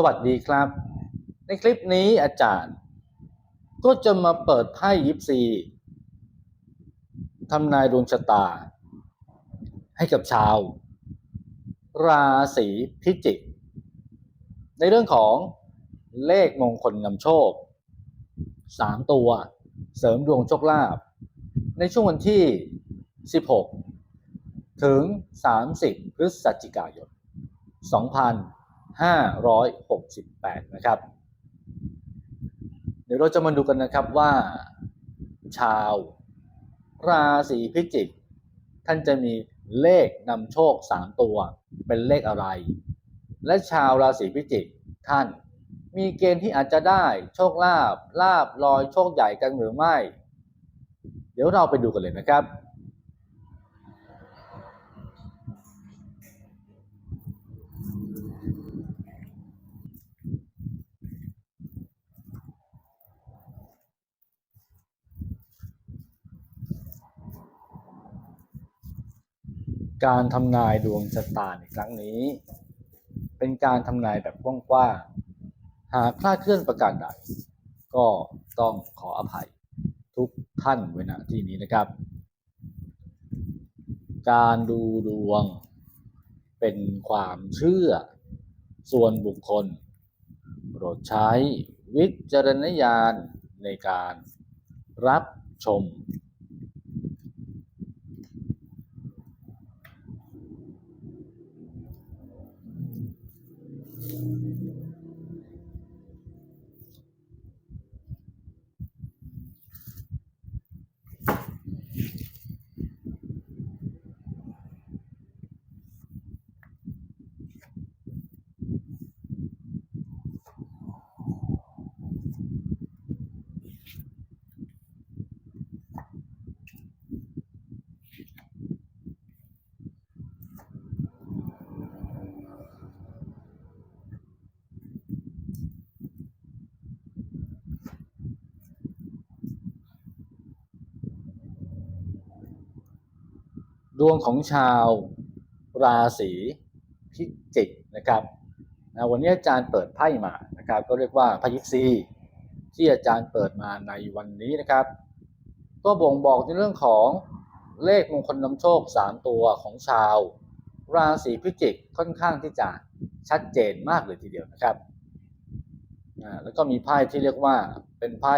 สวัสดีครับ ในคลิปนี้อาจารย์ ก็จะมาเปิดไพ่ยิปซีทำนายดวงชะตา ให้กับชาว ราศีพิจิก ในเรื่องของเลขมงคลนำโชค 3 ตัวเสริมดวงโชคลาภในช่วงวันที่ 16 ถึง 30 พฤศจิกายน 2 0 2568 นะครับ เดี๋ยวเราจะมาดูกันนะครับว่า ชาว ราศีพิจิก ท่านจะมีเลขนำโชค 3 ตัว เป็นเลขอะไร และชาวราศีพิจิกท่าน มีเกณฑ์ที่อาจจะได้โชคลาภลาบลอยโชคใหญ่กันหรือไม่ เดี๋ยวเราไปดูกันเลยนะครับ การทำนายดวงชะตาในครั้งนี้ เป็นการทำนายแบบกว้างๆหากคลาดเคลื่อนประการใดก็ต้องขออภัยทุกท่านไว้ณที่นี้นะครับ การดูดวงเป็นความเชื่อส่วนบุคคล โปรดใช้วิจารณญาณในการรับชม ดวงของชาวราศีพิจิกนะครับนะวันนี้อาจารย์เปิดไพ่มานะครับก็เรียกว่าไพ่ยิปซีที่อาจารย์เปิดมาในวันนี้นะครับ ก็บ่งบอกในเรื่องของเลขมงคลนำโชค 3 ตัวของชาว ราศีพิจิกค่อนข้างที่จะชัดเจนมากเลยทีเดียวนะครับแล้วก็มีไพ่ที่เรียกว่าเป็นไพ่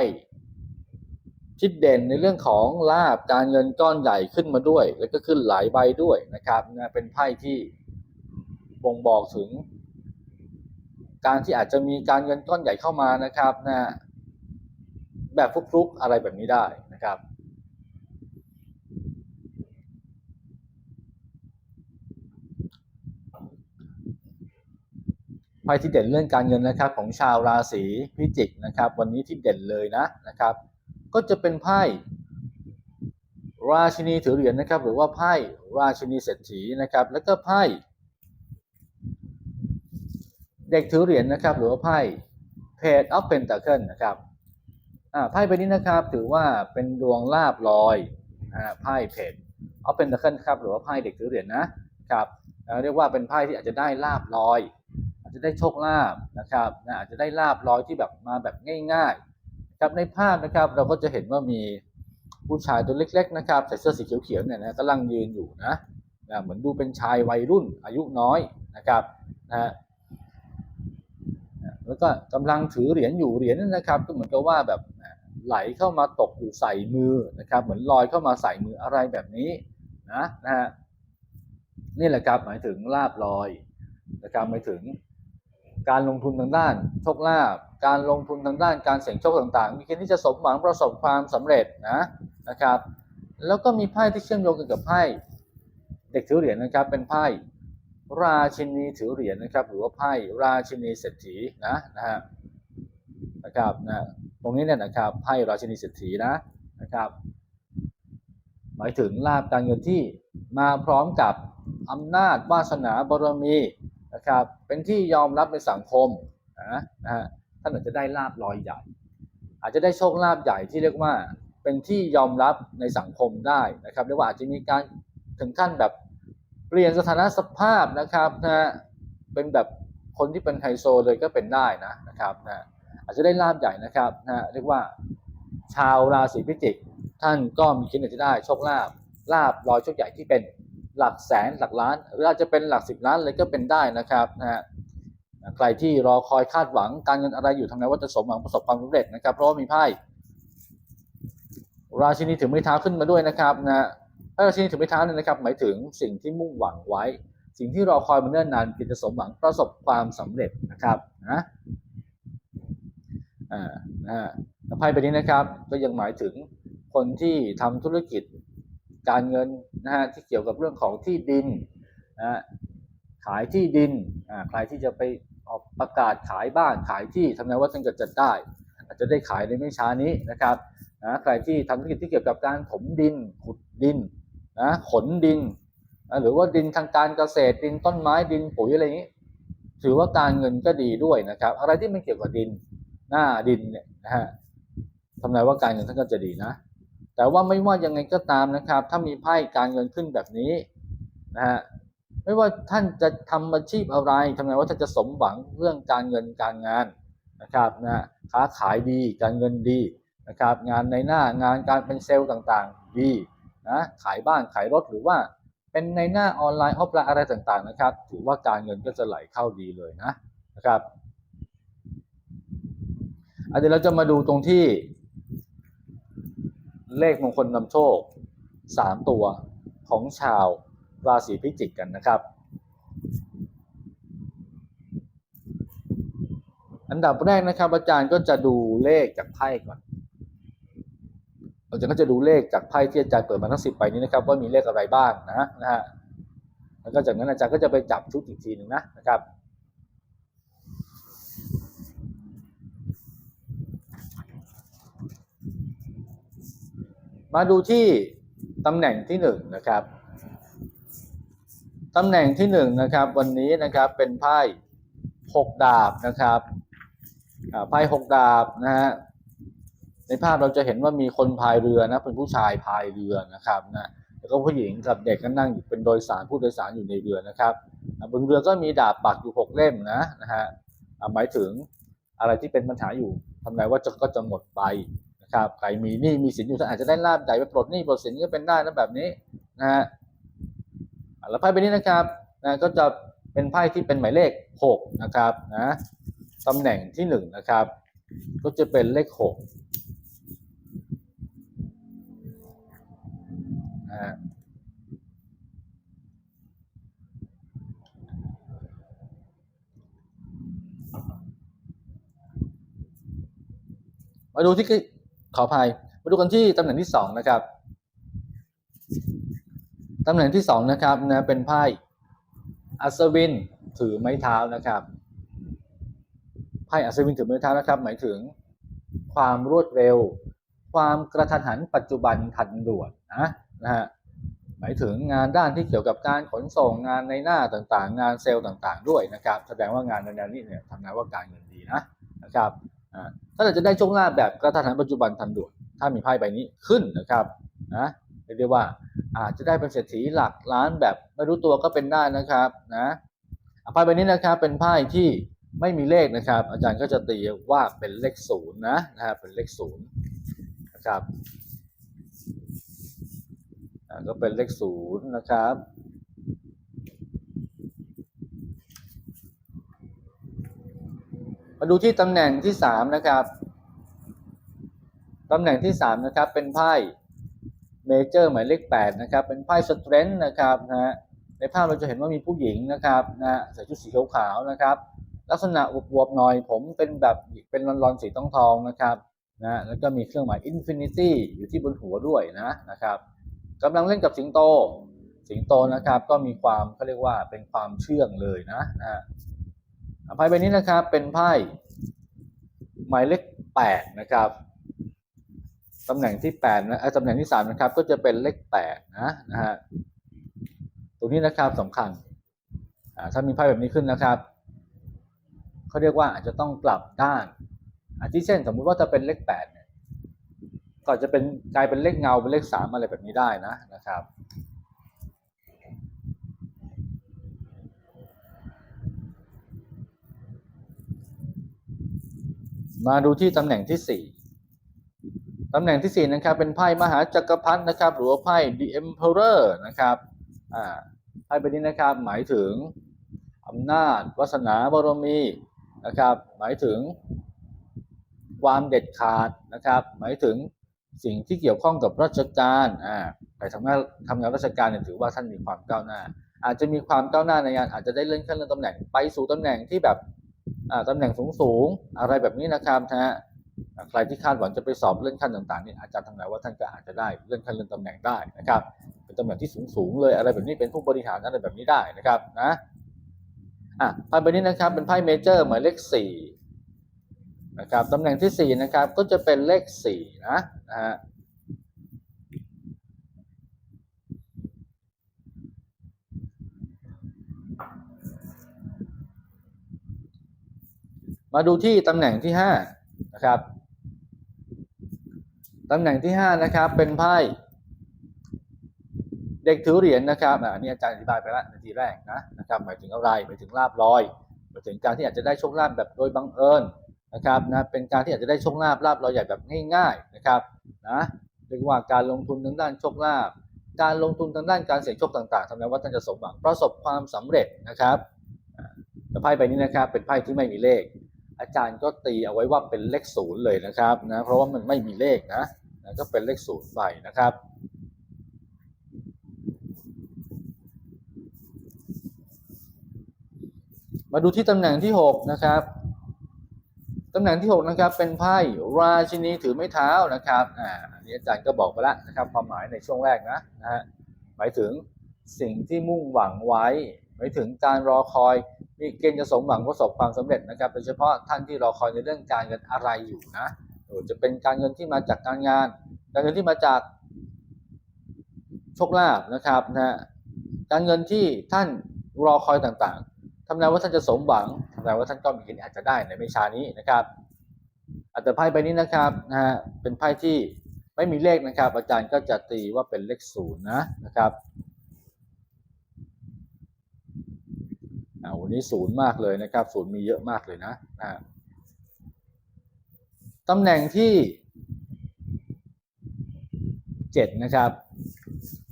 ทิศเด่นในเรื่องของลาบการเงินก้อนใหญ่ขึ้นมาด้วย แล้วก็ขึ้นหลายใบด้วยนะครับนะเป็นไพ่ที่บ่งบอกถึง การที่อาจจะมีการเงินก้อนใหญ่เข้ามานะครับนะแบบฟลุกๆอะไรแบบนี้ได้นะครับไพ่ที่เด่นเรื่องการเงินนะครับ ของชาวราศีพิจิกนะครับ วันนี้ที่เด่นเลยนะนะครับ ก็จะเป็นไพ่ราชินีถือเหรียญนะครับ หรือว่าไพ่ราชินีเศรษฐีนะครับ แล้วก็ไพ่เด็กถือเหรียญนะครับ หรือว่าไพ่ Page of Pentacle นะครับอ่าไพ่ใบนี้นะครับถือว่าเป็นดวงลาบลอยอ่าไพ่ Page of Pentacle ครับหรือว่าไพ่เด็กถือเหรียญนะครับอ่าเรียกว่าเป็นไพ่ที่อาจจะได้ลาบลอย อาจจะได้โชคลาภนะครับอาจจะได้ลาบลอยที่แบบมาแบบง่ายๆ ครับในภาพนะครับเราก็จะเห็นว่ามีผู้ชายตัวเล็ก ๆ นะครับใส่เสื้อสีเขียวๆเนี่ยนะกำลังยืนอยู่นะนะเหมือนดูเป็นชายวัยรุ่นอายุน้อยนะครับนะฮะแล้วก็กำลังถือเหรียญอยู่เหรียญนั้นนะครับ ก็เหมือนกับว่าแบบไหลเข้ามาตกอยู่ใส่มือนะครับ เหมือนลอยเข้ามาใส่มืออะไรแบบนี้นะนะฮะนี่แหละครับหมายถึงลาบลอยนะครับหมายถึงการลงทุนทางด้านโชคลาภ การลงทุนทางด้านการเสี่ยงโชคต่างๆ มีเกณฑ์ที่จะสมหวังประสบความสำเร็จนะนะครับ แล้วก็มีไพ่ที่เชื่อมโยงกันกับไพ่เด็กถือเหรียญนะครับ เป็นไพ่ราชินีถือเหรียญนะครับ หรือว่าไพ่ราชินีเศรษฐีนะนะฮะนะครับนะตรงนี้เนี่ยนะครับไพ่ราชินีเศรษฐีนะนะครับ หมายถึงลาบการเงินที่มาพร้อมกับอำนาจวาสนาบารมีนะครับ เป็นที่ยอมรับในสังคมนะนะฮะ ท่านอาจจะได้ลาบลอยใหญ่ อาจจะได้โชคลาภใหญ่ที่เรียกว่าเป็นที่ยอมรับในสังคมได้นะครับเรียกว่าอาจจะมีการถึงขั้นแบบเปลี่ยนสถานะสภาพนะครับนะฮะเป็นแบบคนที่เป็นไฮโซเลยก็เป็นได้นะนะครับนะอาจจะได้ลาบใหญ่นะครับนะเรียกว่าชาวราศีพิจิก ท่านก็มีคิดจะได้โชคลาภลาบลอยโชคใหญ่ที่เป็นหลักแสนหลักล้าน หรืออาจจะเป็นหลักสิบล้านเลยก็เป็นได้นะครับนะฮะ ใครที่รอคอยคาดหวังการเงินอะไรอยู่ทางไหนว่าจะสมหวังประสบความสำเร็จนะครับ เพราะว่ามีไพ่ราชินีถือไม้เท้าขึ้นมาด้วยนะครับนะไพ่ราชินีถือไม้เท้าเนี่ยนะครับ หมายถึงสิ่งที่มุ่งหวังไว้ สิ่งที่รอคอยมาเนิ่นนานกิจสมหวังประสบความสำเร็จนะครับนะอ่านะฮะไพ่ใบนี้นะครับ ก็ยังหมายถึงคนที่ทำธุรกิจการเงินนะฮะที่เกี่ยวกับเรื่องของที่ดินนะฮะขายที่ดินอ่าใครที่จะไป ออกประกาศขายบ้านขายที่ทำไงว่าท่านจะจัดได้ อาจจะได้ขายในไม่ช้านี้นะครับนะใครที่ทำธุรกิจที่เกี่ยวกับการถมดินขุดดินนะขนดินนะหรือว่าดินทางการเกษตรดินต้นไม้ดินปุ๋ยอะไรอย่างนี้ ถือว่าการเงินก็ดีด้วยนะครับ อะไรที่มันเกี่ยวกับดินหน้าดินเนี่ยนะฮะทำนายว่าการเงินท่านก็จะดีนะ แต่ว่าไม่ว่ายังไงก็ตามนะครับ ถ้ามีไพ่การเงินขึ้นแบบนี้นะฮะ ไม่ว่าท่านจะทำอาชีพอะไรทำไงว่าท่านจะสมหวังเรื่องการเงินการงานนะครับนะค้าขายดีการเงินดีนะครับงานในหน้างานการเป็นเซลล์ต่างๆ ดีนะขายบ้านขายรถหรือว่าเป็นในหน้าออนไลน์ออฟไลน์อะไรต่างๆนะครับ ถือว่าการเงินก็จะไหลเข้าดีเลยนะนะครับอันเดี๋ยวเราจะมาดูตรงที่ เลขมงคลนำโชคสามตัวของชาว ราศีพิจิกกันนะครับ อันดับแรกนะครับ อาจารย์ก็จะดูเลขจากไพ่ก่อนอาจารย์ก็จะดูเลขจากไพ่ที่อาจารย์เปิดมาทั้งสิบใบนี้นะครับว่ามีเลขอะไรบ้างนะนะฮะแล้วก็จากนั้นอาจารย์ก็จะไปจับชุดอีกทีหนึ่งนะนะครับมาดูที่ตำแหน่งที่หนึ่งนะครับ ตำแหน่งที่หนึ่งนะครับวันนี้นะครับเป็นไพ่หกดาบนะครับไพ่หกดาบนะฮะในภาพเราจะเห็นว่ามีคนพายเรือนะเป็นผู้ชายพายเรือนะครับนะแล้วก็ผู้หญิงกับเด็กก็นั่งอยู่เป็นโดยสารผู้โดยสารอยู่ในเรือนะครับบนเรือก็มีดาบปักอยู่หกเล่มนะนะฮะหมายถึงอะไรที่เป็นปัญหาอยู่ทำไงว่าจะก็จะหมดไปนะครับใครมีหนี้มีสินอยู่ท่านอาจจะได้ลาบใหญ่ไปปลดหนี้ปลดสินก็เป็นได้นะแบบนี้นะฮะ แล้วไพ่ใบนี้นะครับนะก็จะเป็นไพ่ที่เป็นหมายเลขหกนะครับนะตำแหน่งที่หนึ่งนะครับ ก็จะเป็นเลขหกนะมาดูที่ขออภัยมาดูกันที่ตำแหน่งที่สองนะครับำแหน่งที่สองนะครับนะเป็นไพ่อัศวินถือไม้เท้านะครับไพ่อัศวินถือไม้เท้านะครับ หมายถึงความรวดเร็ว ความกระทันหันปัจจุบันทันด่วนนะนะฮะหมายถึงงานด้านที่เกี่ยวกับการขนส่งงานในหน้าต่างๆ งานเซลล์ต่างๆ ด้วยนะครับ แสดงว่างานในแนวนี้เนี่ยทำงานว่าการเงินดีนะนะครับถ้าเราจะได้โชคลาภแบบกระทันหันปัจจุบันทันด่วนถ้ามีไพ่ใบนี้ขึ้นนะครับนะเรียกว่า อาจจะได้เป็นเศรษฐีหลักล้านแบบไม่รู้ตัวก็เป็นได้นะครับนะอะไพ่ใบนี้นะครับเป็นไพ่ที่ไม่มีเลขนะครับ อาจารย์ก็จะตีว่าเป็นเลขศูนย์นะนะฮะเป็นเลขศูนย์นะครับก็เป็นเลขศูนย์นะครับมาดูที่ตำแหน่งที่สามนะครับตำแหน่งที่สามนะครับเป็นไพ่ เมเจอร์หมายเลขแปดนะครับ เป็นไพ่สเตรนท์นะครับนะฮะในภาพเราจะเห็นว่ามีผู้หญิงนะครับนะใส่ชุดสีขาวๆนะครับ ลักษณะอวบๆหน่อยผมเป็นแบบเป็นรอนๆสีทองทองๆนะครับนะแล้วก็มีเครื่องหมาย Infinity อยู่ที่บนหัวด้วยนะนะครับกำลังเล่นกับสิงโต สิงโตนะครับก็มีความเขาเรียกว่าเป็นความเชื่องเลยนะนะไพ่ใบนี้นะครับเป็นไพ่หมายเลขแปดนะครับ ตำแหน่งที่แปดนะตำแหน่งที่สามนะครับ ก็จะเป็นเลขแปดนะนะฮะตรงนี้นะครับสำคัญถ้ามีไพ่แบบนี้ขึ้นนะครับเขาเรียกว่าอาจจะต้องกลับด้านอาทิเช่น สมมุติว่าจะเป็นเลขแปดเนี่ยก็จะเป็นกลายเป็นเลขเงาเป็นเลขสาอะไรแบบนี้ได้นะนะครับมาดูที่ตำแหน่งที่สี่ ตำแหน่งที่สี่นะครับ เป็นไพ่มหาจักรพรรดินะครับ หรือว่าไพ่ The Emperor นะครับอ่าไพ่ใบนี้นะครับหมายถึงอำนาจวาสนาบารมีนะครับ หมายถึงความเด็ดขาดนะครับ หมายถึงสิ่งที่เกี่ยวข้องกับราชการอ่าใครทำงานทำงานราชการเนี่ยถือว่าท่านมีความก้าวหน้า อาจจะมีความก้าวหน้าในงานอาจจะได้เลื่อนขั้นเลื่อนตำแหน่งไปสู่ตำแหน่งที่แบบอ่าตำแหน่งสูงสูงๆอะไรแบบนี้นะครับนะฮะ ใครที่คาดหวังจะไปสอบเลื่อนขั้นต่างๆนี่อาจารย์ทำนายว่าท่านก็อาจจะได้เลื่อนขั้นเลื่อนตำแหน่งได้นะครับเป็นตำแหน่งที่สูงสูงๆเลยอะไรแบบนี้เป็นผู้บริหารอะไรแบบนี้ได้นะครับนะอะไพ่ใบนี้นะครับเป็นไพ่เมเจอร์หมายเลขสี่นะครับตำแหน่งที่สี่นะครับก็จะเป็นเลขสี่นะนะฮะมาดูที่ตำแหน่งที่ห้า นะครับ ตำแหน่งที่ห้านะครับ เป็นไพ่เด็กถือเหรียญนะครับอ่าอันนี้อาจารย์อธิบายไปแล้วในทีแรกนะนะครับหมายถึงอะไรหมายถึงลาบลอยหมายถึงการที่อาจจะได้โชคลาภแบบโดยบังเอิญนะครับนะเป็นการที่อาจจะได้โชคลาภลาบลอยใหญ่แบบง่ายๆนะครับนะเรียกว่าการลงทุนทางด้านโชคลาภการลงทุนทางด้านการเสี่ยงโชคต่างๆทำให้ว่าท่านจะสมหวังประสบความสำเร็จนะครับแต่ไพ่ใบนี้นะครับเป็นไพ่ที่ไม่มีเลข อาจารย์ก็ตีเอาไว้ว่าเป็นเลขศูนย์เลยนะครับนะเพราะว่ามันไม่มีเลขนะนะก็เป็นเลขศูนย์ไปนะครับมาดูที่ตำแหน่งที่หกนะครับ ตำแหน่งที่หกนะครับ เป็นไพ่ราชินีถือไม้เท้านะครับ อ่าอันนี้อาจารย์ก็บอกไปแล้วนะครับ ความหมายในช่วงแรกนะนะฮะหมายถึงสิ่งที่มุ่งหวังไว้ หมายถึงการรอคอย มีเกณฑ์จะสมหวังประสบความสำเร็จนะครับโดยเฉพาะท่านที่รอคอยในเรื่องการเงินอะไรอยู่นะจะเป็นการเงินที่มาจากการงาน การเงินที่มาจากโชคลาภนะครับนะฮะการเงินที่ท่านรอคอยต่างๆทำนายว่าท่านจะสมหวังทำนายว่าท่านก็มีเกณฑ์อาจจะได้ในไม่ช้านี้นะครับอัตไพ่ใบนี้นะครับนะฮะเป็นไพ่ที่ไม่มีเลขนะครับ อาจารย์ก็จะตีว่าเป็นเลขศูนย์นะนะครับ อ่าวันนี้ศูนย์มากเลยนะครับศูนย์มีเยอะมากเลยนะอ่าตำแหน่งที่เจ็ดนะครับ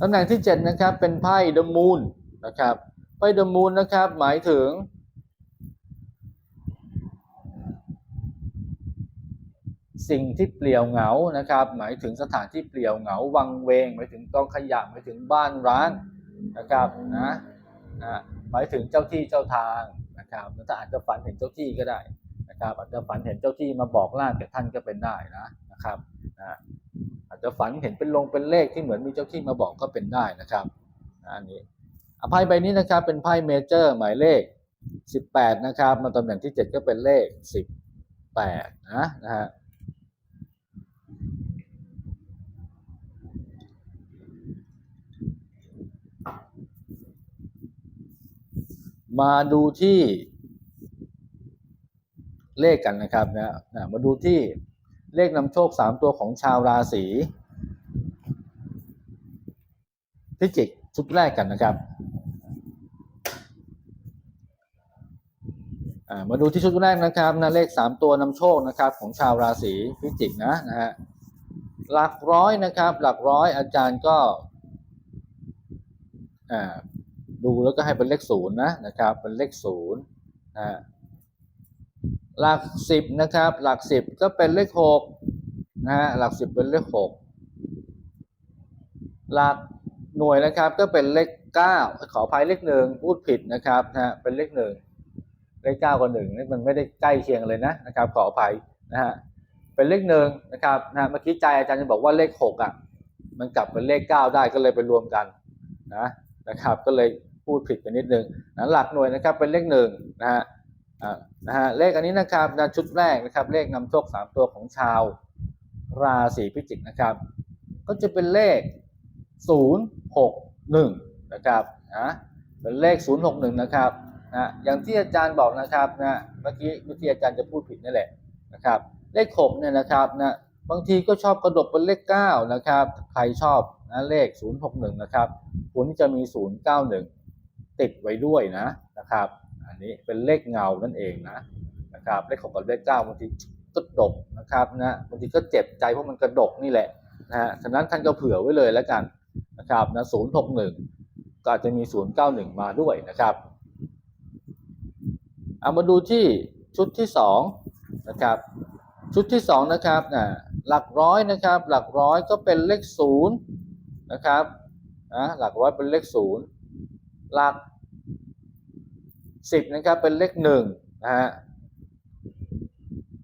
ตำแหน่งที่เจ็ดนะครับเป็นไพ่ดมูลนะครับไพ่ดมูลนะครับหมายถึง สิ่งที่เปลี่ยวเหงานะครับ หมายถึงสถานที่เปลี่ยวเหงาวังเวงหมายถึงกองขยะหมายถึงบ้านร้างนะครับนะนะ หมายถึงเจ้าที่เจ้าทางนะครับถ้าอาจจะฝันเห็นเจ้าที่ก็ได้นะครับ อาจจะฝันเห็นเจ้าที่มาบอกล่างแก่ท่านก็เป็นได้นะนะครับนะอาจจะฝันเห็นเป็นลงเป็นเลขที่เหมือนมีเจ้าที่มาบอกก็เป็นได้นะครับนะอันนี้อภัยใบนี้นะครับเป็นไพ่เมเจอร์หมายเลข 18 นะครับมาตำแหน่งที่ 7 ก็เป็นเลข 18นะนะฮะ มาดูที่เลขกันนะครับนะนะมาดูที่เลขนำโชคสามตัวของชาวราศีพิจิกชุดแรกกันนะครับมาดูที่ชุดแรกนะครับนะเลขสามตัวนำโชคนะครับของชาวราศีพิจิกนะนะฮะหลักร้อยนะครับ หลักร้อยอาจารย์ก็อ่า ดูแล้วก็ให้เป็นเลขศูนย์นะนะครับ เป็นเลขศูนย์นะฮะหลักสิบนะครับ หลักสิบก็เป็นเลขหกนะฮะหลักสิบเป็นเลขหกหลักหน่วยนะครับก็เป็นเลขเก้าขออภัยเลขหนึ่งพูดผิดนะครับนะฮะเป็นเลขหนึ่งเลขเก้ากับหนึ่งนี่มันไม่ได้ใกล้เคียงเลยนะนะครับ ขออภัยนะฮะเป็นเลขหนึ่งนะครับนะฮะเมื่อกี้ใจอาจารย์จะบอกว่าเลขหกอะมันกลับเป็นเลขเก้าได้ก็เลยไปรวมกันนะนะครับ ก็เลย พูดผิดไปนิดนึงนะหลักหน่วยนะครับเป็นเลขหนึ่งนะฮะนะฮะเลขอันนี้นะครับนะชุดแรกนะครับเลขนำโชคสามตัวของชาวราศีพิจิกนะครับ ก็จะเป็นเลขศูนย์หกหนึ่งนะครับนะเป็นเลขศูนย์หกหนึ่งนะครับนะอย่างที่อาจารย์บอกนะครับนะเมื่อกี้เมื่อกี้อาจารย์จะพูดผิดนั่นแหละนะครับเลขหกเนี่ยนะครับนะบางทีก็ชอบกระดกเป็นเลขเก้านะครับใครชอบนะเลขศูนย์หกหนึ่งนะครับควรจะมีศูนย์เก้าหนึ่ง ติดไว้ด้วยนะนะครับ อันนี้เป็นเลขเงานั่นเองนะนะครับเลขของกับเลขเก้าบางทีก็ดกนะครับนะบางทีก็เจ็บใจเพราะมันกระดกนี่แหละนะฮะฉะนั้นท่านก็เผื่อไว้เลยแล้วกันนะครับนะศูนย์หกหนึ่งก็อาจจะมีศูนย์เก้าหนึ่งมาด้วยนะครับเอามาดูที่ชุดที่สองนะครับชุดที่สองนะครับนะหลักร้อยนะครับ หลักร้อยก็เป็นเลขศูนย์นะครับนะหลักร้อยเป็นเลขศูนย์ หลักสิบนะครับเป็นเลขหนึ่งนะฮะ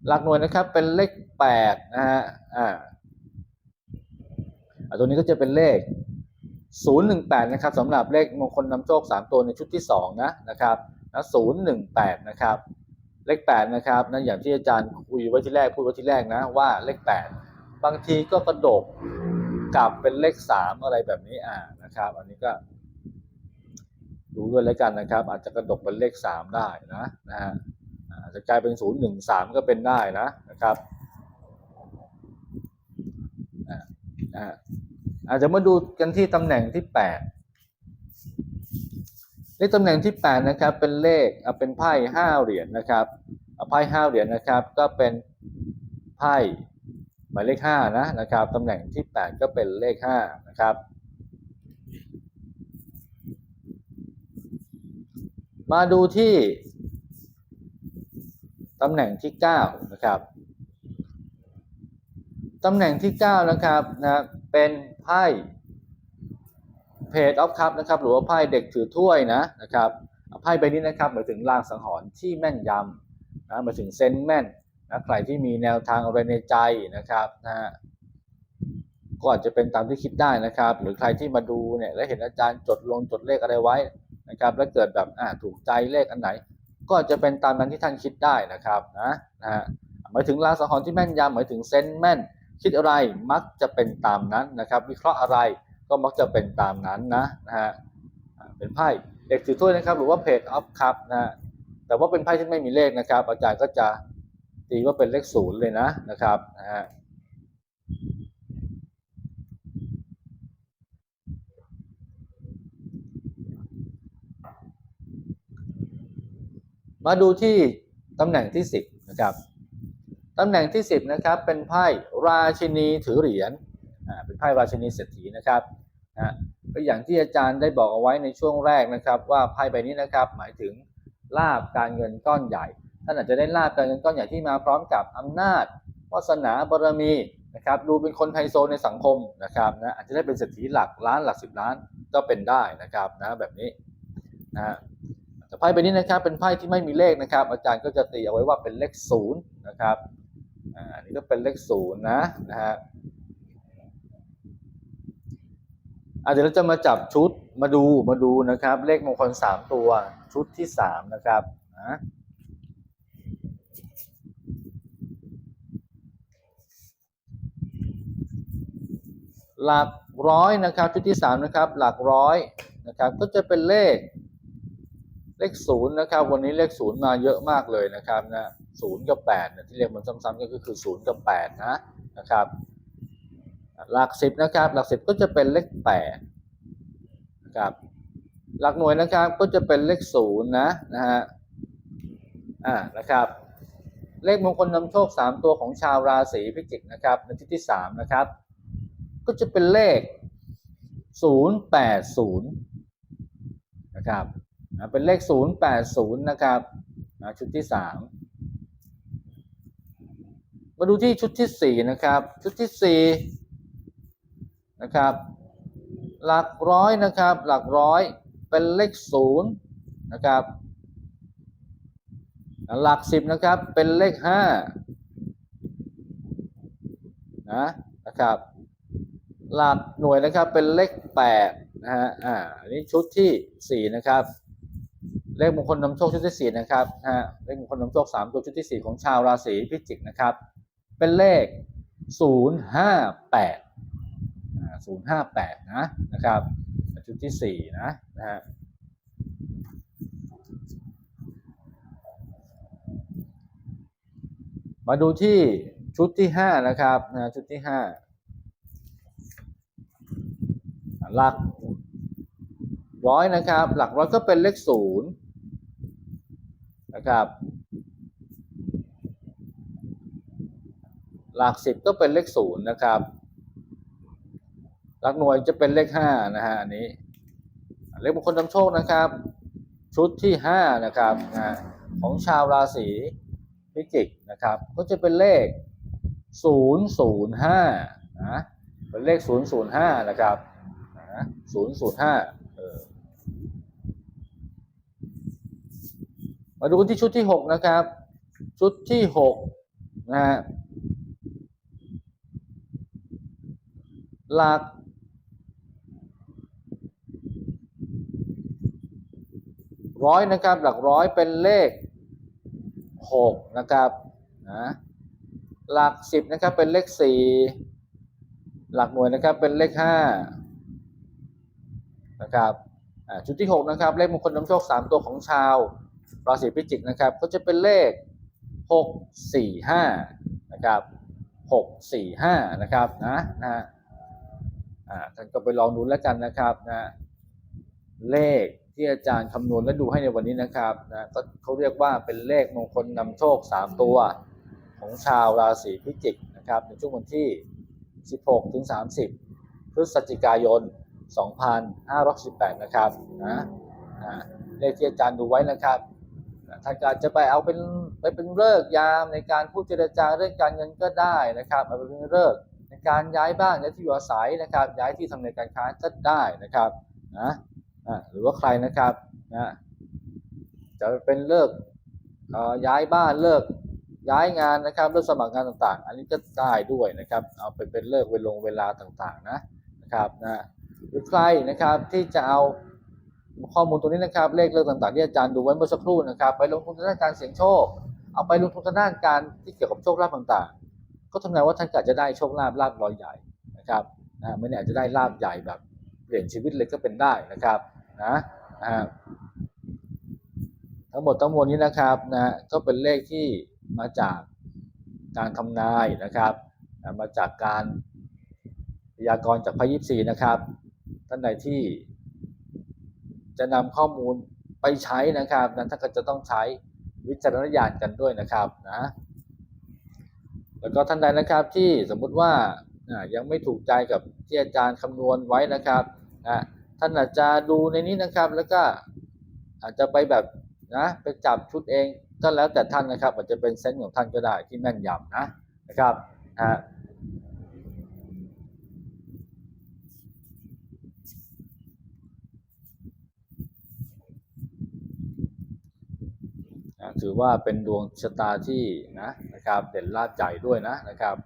หลักหน่วยนะครับเป็นเลขแปดนะฮะอ่าตัวนี้ก็จะเป็นเลข 018 นะครับสำหรับเลขมงคลนำโชค 3 ตัวในชุดที่ 2 นะนะครับนะ018 นะครับ เลข 8 นะครับนะอย่างที่อาจารย์คุยไว้ที่แรกพูดไว้ที่แรกนะว่าเลข 8 บางทีก็กระดกกลับเป็นเลข 3 อะไรแบบนี้อ่านะครับ อันนี้ก็ ดูด้วยแล้วกันนะครับ อาจจะกระดกเป็นเลข 3 ได้นะนะฮะอาจจะกลายเป็น 013 ก็เป็นได้นะนะครับอานะฮะอาจจะมาดูกันที่ตำแหน่งที่แปดในตำแหน่งที่แปดนะครับ เป็นเลขอะเป็นไพ่ห้าเหรียญนะครับอะไพ่ห้าเหรียญนะครับ ก็เป็นไพ่หมายเลขห้านะนะครับตำแหน่งที่แปดก็เป็นเลขห้านะครับ มาดูที่ตำแหน่งที่เก้านะครับตำแหน่งที่ 9 นะครับนะเป็นไพ่เพจออฟคัพนะครับหรือว่าไพ่เด็กถือถ้วยนะนะครับไพ่ใบนี้นะครับหมายถึงลางสังหรณ์ที่แม่นยำนะหมายถึงเซนส์แม่นนะใครที่มีแนวทางอะไรในใจนะครับนะฮะก็อาจจะเป็นตามที่คิดได้นะครับ หรือใครที่มาดูเนี่ยแล้วเห็นอาจารย์จดลงจดเลขอะไรไว้ นะครับ แล้วเกิดแบบอ่าถูกใจเลขอันไหน ก็จะเป็นตามนั้นที่ท่านคิดได้นะครับนะนะฮะหมายถึงลาสังหรณ์ที่แม่นยำหมายถึงเซนแม่น คิดอะไรมักจะเป็นตามนั้นนะครับ วิเคราะห์อะไรก็มักจะเป็นตามนั้นนะนะฮะเป็นไพ่เด็กถือถ้วยนะครับหรือว่าเพจออฟคัพนะฮะแต่ว่าเป็นไพ่ที่ไม่มีเลขนะครับ อาจารย์ก็จะตีว่าเป็นเลขศูนย์เลยนะนะครับนะฮะ มาดูที่ตำแหน่งที่ 10นะครับตำแหน่งที่ 10นะครับเป็นไพ่ราชินีถือเหรียญอ่าเป็นไพ่ราชินีเศรษฐีนะครับนะก็อย่างที่อาจารย์ได้บอกเอาไว้ในช่วงแรกนะครับ ว่าไพ่ใบนี้นะครับหมายถึงลาบการเงินก้อนใหญ่ท่านอาจจะได้ลาบการเงินก้อนใหญ่ที่มาพร้อมกับอำนาจวาสนาบารมีนะครับดูเป็นคนไฮโซในสังคมนะครับนะอาจจะได้เป็นเศรษฐีหลักล้านหลักสิบล้านก็เป็นได้นะครับนะแบบนี้นะ แต่ไพ่ใบนี้นะครับเป็นไพ่ที่ไม่มีเลขนะครับ อาจารย์ก็จะตีเอาไว้ว่าเป็นเลขศูนย์นะครับอ่าอันนี่ก็เป็นเลขศูนย์นะนะฮะอาเดี๋ยวเราจะมาจับชุดมาดูมาดูนะครับ เลขมงคลสามตัวชุดที่สามนะครับนะหลักร้อยนะครับชุดที่สามนะครับ หลักร้อยนะครับ ก็จะเป็นเลข เลขศูนย์นะครับ วันนี้เลขศูนย์มาเยอะมากเลยนะครับนะศูนย์กับแปดเนี่ยที่เรียกมันซ้ำๆก็คือศูนย์กับแปดนะนะครับหลักสิบนะครับ หลักสิบก็จะเป็นเลขแปดนะครับหลักหน่วยนะครับก็จะเป็นเลขศูนย์นะนะฮะอ่านะครับเลขมงคลนำโชคสามตัวของชาวราศีพิจิกนะครับในที่ที่สามนะครับ ก็จะเป็นเลขศูนย์แปดศูนย์นะครับ นะเป็นเลขศูนย์แปดศูนย์นะครับนะชุดที่สามมาดูที่ชุดที่สี่นะครับ ชุดที่สี่นะครับ หลักร้อยนะครับ หลักร้อยเป็นเลขศูนย์นะครับ หลักสิบนะครับ เป็นเลขห้านะ นะครับหลักหน่วยนะครับเป็นเลขแปดนะฮะ อ่า อันนี้ชุดที่สี่นะครับ เลขมงคลนำโชคชุดที่สี่นะครับนะฮะเลขมงคลนำโชคสามตัวชุดที่สี่ของชาวราศีพิจิกนะครับ เป็นเลขศูนย์ห้าแปดศูนย์ห้าแปดนะนะครับชุดที่สี่นะนะฮะมาดูที่ชุดที่ห้านะครับนะชุดที่ห้าหลักร้อยนะครับ หลักร้อยก็เป็นเลขศูนย์ นะครับหลักสิบก็เป็นเลขศูนย์นะครับ หลักหน่วยจะเป็นเลขห้านะฮะอันนี้ เลขมงคลนำโชคนะครับ ชุดที่ห้านะครับนะของชาวราศีพิจิกนะครับ ก็จะเป็นเลขศูนย์ศูนย์ห้านะเป็นเลขศูนย์ศูนย์ห้านะครับศูนย์ศูนย์ห้าเออ มาดูที่ชุดที่หกนะครับ ชุดที่หกนะฮะหลักร้อยนะครับ หลักร้อยเป็นเลขหกนะครับนะหลักสิบนะครับเป็นเลขสี่หลักหน่วยนะครับเป็นเลขห้านะครับชุดที่หกนะครับเลขมงคลนำโชคสามตัวของชาว ราศีพิจิกนะครับก็จะเป็นเลขหกสี่ห้านะครับหกสี่ห้านะครับนะนะฮะอ่าท่านก็ไปลองดูแล้วกันนะครับนะเลขที่อาจารย์คำนวณและดูให้ในวันนี้นะครับนะก็เขาเรียกว่าเป็นเลขมงคลนำโชค 3 ตัว ของชาวราศีพิจิกนะครับในช่วงวันที่ 16ถึง30 พฤศจิกายน 2518 นะครับนะนะเลขที่อาจารย์ดูไว้นะครับ ท่านก็อาจจะไปเอาเป็นไปเป็นเลิกยามในการพูดเจรจาเรื่องการเงินก็ได้นะครับเอาไปเป็นเลิกในการย้ายบ้านย้ายที่อยู่อาศัยนะครับ ย้ายที่ทำในการค้าก็ได้นะครับนะหรือว่าใครนะครับนะจะเป็นเลิกย้ายบ้านเลิกย้ายงานนะครับเลิกสมัครงานต่างๆ อันนี้ก็ได้ด้วยนะครับ เอาไปเป็นเลิกเวลงเวลาต่างๆนะนะครับนะหรือใครนะครับที่จะเอา ข้อมูลตรงนี้นะครับ เลขเลิกต่างๆที่อาจารย์ดูไว้เมื่อสักครู่นะครับ ไปลงทุนทางด้านการเสี่ยงโชค เอาไปลงทุนทางด้านการที่เกี่ยวกับโชคลาภต่างๆ ก็ทำนายว่าท่านก็อาจจะได้โชคลาภลาภลอยใหญ่นะครับนะไม่แน่จะได้ลาภใหญ่แบบเปลี่ยนชีวิตเลยก็เป็นได้นะครับนะนะทั้งหมดทั้งมวลนี้นะครับนะก็เป็นเลขที่มาจากการทำนายนะครับนะมาจากการพยากรณ์จากพระยิปซีนะครับ ท่านใดที่ จะนำข้อมูลไปใช้นะครับนั้นท่านก็จะต้องใช้วิจารณญาณกันด้วยนะครับนะแล้วก็ท่านใดนะครับที่สมมุติว่ายังไม่ถูกใจกับที่อาจารย์คำนวณไว้นะครับนะท่านอาจจะดูในนี้นะครับแล้วก็อาจจะไปแบบนะไปจับชุดเองก็แล้วแต่ท่านนะครับอาจจะเป็นเซนส์ของท่านก็ได้ที่แม่นยำนะนะครับนะนะ ถือว่าเป็นดวงชะตาที่นะนะครับเด่นลาบใจด้วยนะนะครับ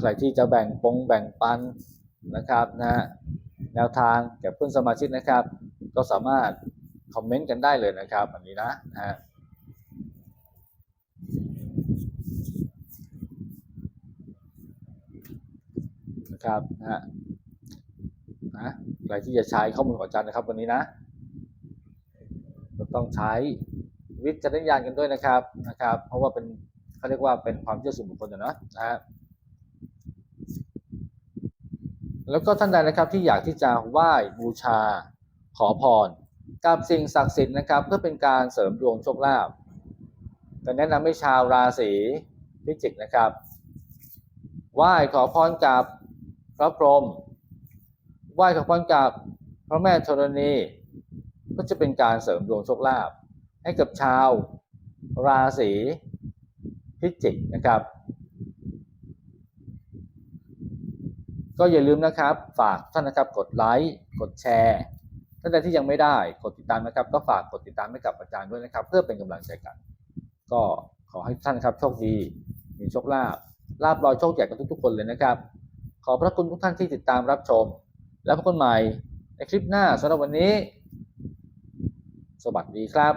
ใครที่จะแบ่งปงแบ่งปันนะครับนะฮะแนวทางแก่เพื่อนสมาชิกนะครับ ก็สามารถคอมเมนต์กันได้เลยนะครับอันนี้นะนะฮะนะครับนะฮะนะใครที่จะใช้ข้อมูลของอาจารย์นะครับวันนี้นะ ต้องใช้วิจารณญาณกันด้วยนะครับนะครับ เพราะว่าเป็นเขาเรียกว่าเป็นความเชื่อส่วนบุคคลนะเนอะนะฮะแล้วก็ท่านใดนะครับที่อยากที่จะไหว้บูชาขอพร กับสิ่งศักดิ์สิทธิ์นะครับ เพื่อเป็นการเสริมดวงโชคลาภก็แนะนำให้ชาวราศีพิจิกนะครับไหว้ขอพรกับพระพรหมไหว้ขอพรกับพระแม่ธรณี ก็จะเป็นการเสริมดวงโชคลาภให้กับชาวราศีพิจิกนะครับ ก็อย่าลืมนะครับฝากท่านนะครับกดไลค์กดแชร์ท่านใดที่ยังไม่ได้กดติดตามนะครับ ก็ฝากกดติดตามให้กับอาจารย์ด้วยนะครับ เพื่อเป็นกำลังใจกัน ก็ขอให้ท่านนะครับโชคดีมีโชคลาภลาภลอยโชคใหญ่กันทุกๆคนเลยนะครับ ขอพระคุณทุกท่านที่ติดตามรับชม แล้วพบกันใหม่ในคลิปหน้าสำหรับวันนี้ สวัสดีครับ